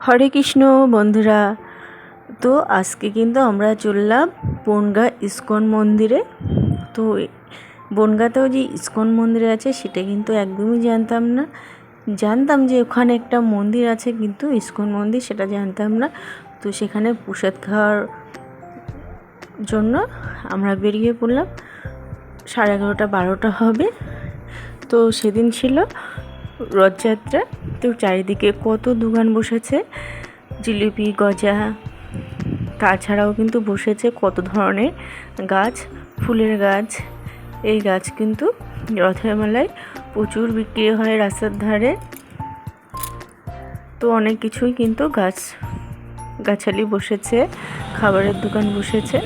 হরে কৃষ্ণ বন্ধুরা, তো আজকে কিন্তু আমরা চললাম বনগা ইস্কন মন্দিরে। তো বনগাতেও যে ইস্কন মন্দির আছে সেটা কিন্তু একদমই জানতাম না। জানতাম যে ওখানে একটা মন্দির আছে কিন্তু ইস্কন মন্দির সেটা জানতাম না। তো সেখানে প্রসাদ খাওয়ার জন্য আমরা বেরিয়ে পড়লাম। সাড়ে এগারোটা, বারোটা হবে। তো সেদিন ছিল। রথযাত্রা। তো চারিদিকে কত দোকান বসেছে, জিলিপি, গজা, তাছাড়াও কিন্তু বসেছে কত ধরনের গাছ, ফুলের গাছ। এই গাছ কিন্তু রথের মেলায় প্রচুর বিক্রি হয় রাস্তার ধারে। তো অনেক কিছুই কিন্তু গাছ, গাছালি বসেছে, খাবারের দোকান বসেছে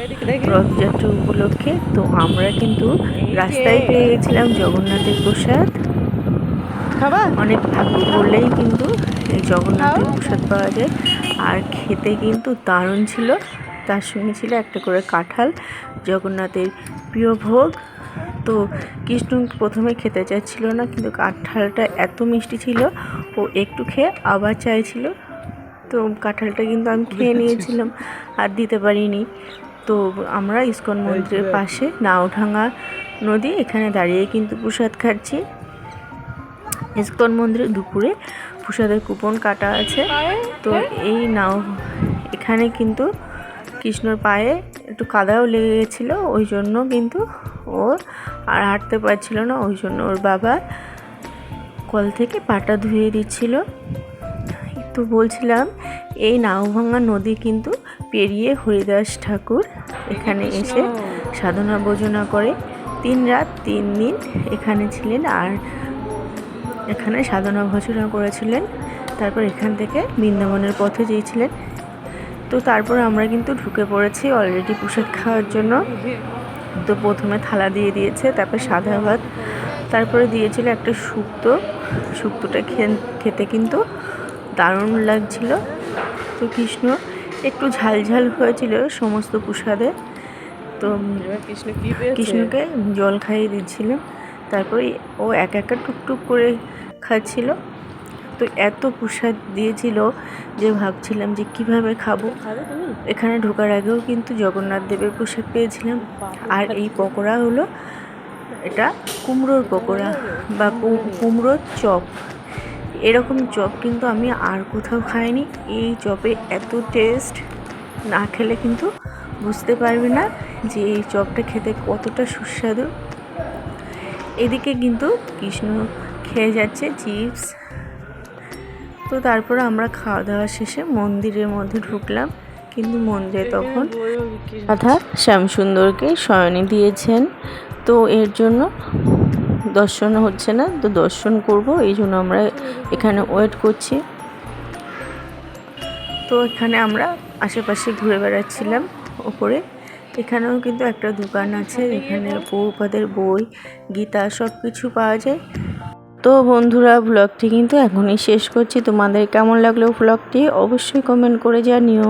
রথযাত্রা উপলক্ষে। তো আমরা কিন্তু রাস্তায় পেয়ে গেছিলাম জগন্নাথের প্রসাদ। খাবার? অনেক ঠাকুর বললেই কিন্তু জগন্নাথের প্রসাদ পাওয়া যায়। আর খেতে কিন্তু দারুণ ছিল। তার সঙ্গে ছিল একটা করে কাঁঠাল জগন্নাথের প্রিয় ভোগ। তো কৃষ্ণ প্রথমে খেতে চাইছিল না কিন্তু কাঁঠালটা এত মিষ্টি ছিল ও একটু খেয়ে আবার চাইছিল। তো কাঁঠালটা কিন্তু আমি খেয়ে নিয়েছিলাম আর দিতে পারিনি। তো আমরা ইস্কন মন্দিরের পাশে নাওঢাঙ্গা নদী এখানে দাঁড়িয়ে কিন্তু প্রসাদ খাচ্ছি। ইস্কন মন্দিরে দুপুরে প্রসাদের কুপন কাটা আছে। তো এই নাও, এখানে কিন্তু কৃষ্ণর পায়ে একটু কাদাও লেগে গেছিল, ওই জন্য কিন্তু ও আর হাঁটতে পারছিল না, ওই জন্য ওর বাবা কল থেকে পাটা ধুয়ে দিচ্ছিল। তো বলছিলাম, এই নাওভাঙ্গা নদী কিন্তু পেরিয়ে হরিদাস ঠাকুর এখানে এসে সাধনা ভোজনা করে। তিন রাত, তিন দিন এখানে ছিলেন আর এখানে সাধনা ভজনা করেছিলেন। তারপর এখান থেকে বৃন্দাবনের পথে গিয়েছিলেন তো তারপর আমরা কিন্তু ঢুকে পড়েছি অলরেডি প্রসাদ খাওয়ার জন্য। তো প্রথমে থালা দিয়ে দিয়েছে তারপর সাদা ভাত তারপরে দিয়েছিল একটা শুক্তো। শুক্তোটা খেতে কিন্তু দারুণ লাগছিল। তো কৃষ্ণ একটু ঝাল ঝাল হয়েছিল সমস্ত প্রসাদে। তো কৃষ্ণ কৃষ্ণকে জল খাইয়ে দিচ্ছিলাম তারপরে ও এক একা টুকটুক করে খাচ্ছিল তো এত প্রসাদ দিয়েছিল যে ভাবছিলাম যে কীভাবে খাব। এখানে ঢোকার আগেও কিন্তু জগন্নাথ দেবের প্রসাদ পেয়েছিলাম। আর এই পকোড়া হলো এটা কুমড়োর পকোড়া বা কুমড়োর চপ। এরকম চপ কিন্তু আমি আর কোথাও খাইনি। এই চপে এত টেস্ট না খেলে কিন্তু বুঝতে পারবে না যে এই চপটা খেতে কতটা সুস্বাদু। এদিকে কিন্তু কৃষ্ণ খেয়ে যাচ্ছে চিপস। তো তারপরে আমরা খাওয়া দাওয়া শেষে মন্দিরের মধ্যে ঢুকলাম। কিন্তু মন্দিরে তখন রাধা শ্যামসুন্দরকে শয়নে দিয়েছেন। তো এর জন্য দর্শন হচ্ছে না, তো দর্শন করব, এই জন্য আমরা এখানে ওয়েট করছি। তো এখানে আমরা আশেপাশে ঘুরে বেড়াচ্ছিলাম ওপরে। এখানেও কিন্তু একটা দোকান আছে, এখানে পৌপাদের বই, গীতা সব কিছু পাওয়া যায়। তো বন্ধুরা ব্লগটি কিন্তু এখনই শেষ করছি। তোমাদের কেমন লাগল ব্লগটি অবশ্যই কমেন্ট করে জানিও।